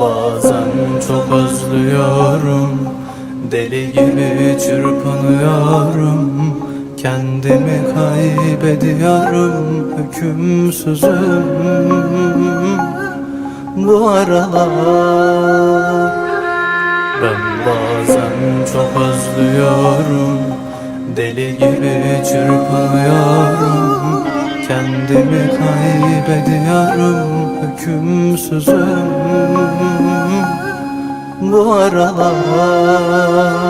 Bazen çok özlüyorum Deli gibi çırpınıyorum. Kendimi kaybediyorum Hükümsüzüm. Bu aralar Ben bazen çok özlüyorum Deli gibi çırpınıyorum. Kendimi kaybediyorum Hükümsüzüm Bu aralar